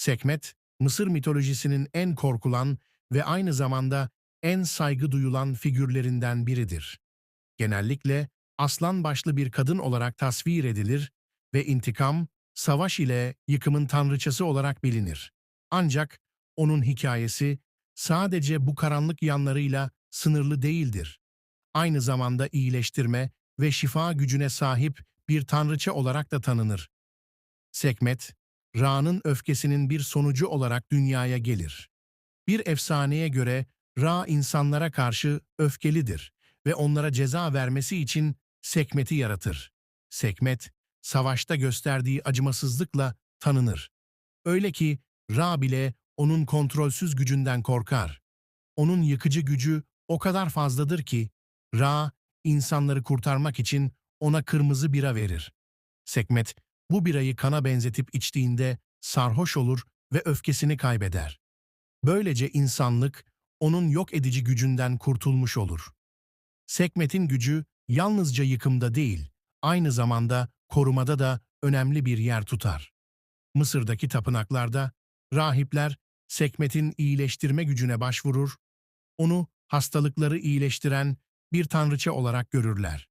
Sekmet, Mısır mitolojisinin en korkulan ve aynı zamanda en saygı duyulan figürlerinden biridir. Genellikle aslan başlı bir kadın olarak tasvir edilir ve intikam, savaş ile yıkımın tanrıçası olarak bilinir. Ancak onun hikayesi sadece bu karanlık yanlarıyla sınırlı değildir. Aynı zamanda iyileştirme ve şifa gücüne sahip bir tanrıça olarak da tanınır. Sekmet, Ra'nın öfkesinin bir sonucu olarak dünyaya gelir. Bir efsaneye göre Ra insanlara karşı öfkelidir ve onlara ceza vermesi için Sekmet'i yaratır. Sekmet, savaşta gösterdiği acımasızlıkla tanınır. Öyle ki Ra bile onun kontrolsüz gücünden korkar. Onun yıkıcı gücü o kadar fazladır ki Ra insanları kurtarmak için ona kırmızı bira verir. Sekmet bu birayı kana benzetip içtiğinde sarhoş olur ve öfkesini kaybeder. Böylece insanlık onun yok edici gücünden kurtulmuş olur. Sekmet'in gücü yalnızca yıkımda değil, aynı zamanda korumada da önemli bir yer tutar. Mısır'daki tapınaklarda rahipler Sekmet'in iyileştirme gücüne başvurur, onu hastalıkları iyileştiren bir tanrıça olarak görürler.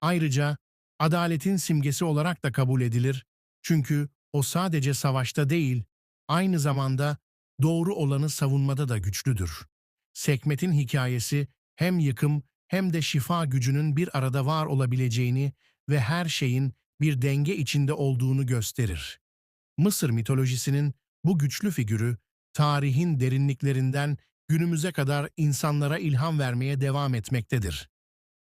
Ayrıca adaletin simgesi olarak da kabul edilir çünkü o sadece savaşta değil, aynı zamanda doğru olanı savunmada da güçlüdür. Sekmet'in hikayesi hem yıkım hem de şifa gücünün bir arada var olabileceğini ve her şeyin bir denge içinde olduğunu gösterir. Mısır mitolojisinin bu güçlü figürü, tarihin derinliklerinden günümüze kadar insanlara ilham vermeye devam etmektedir.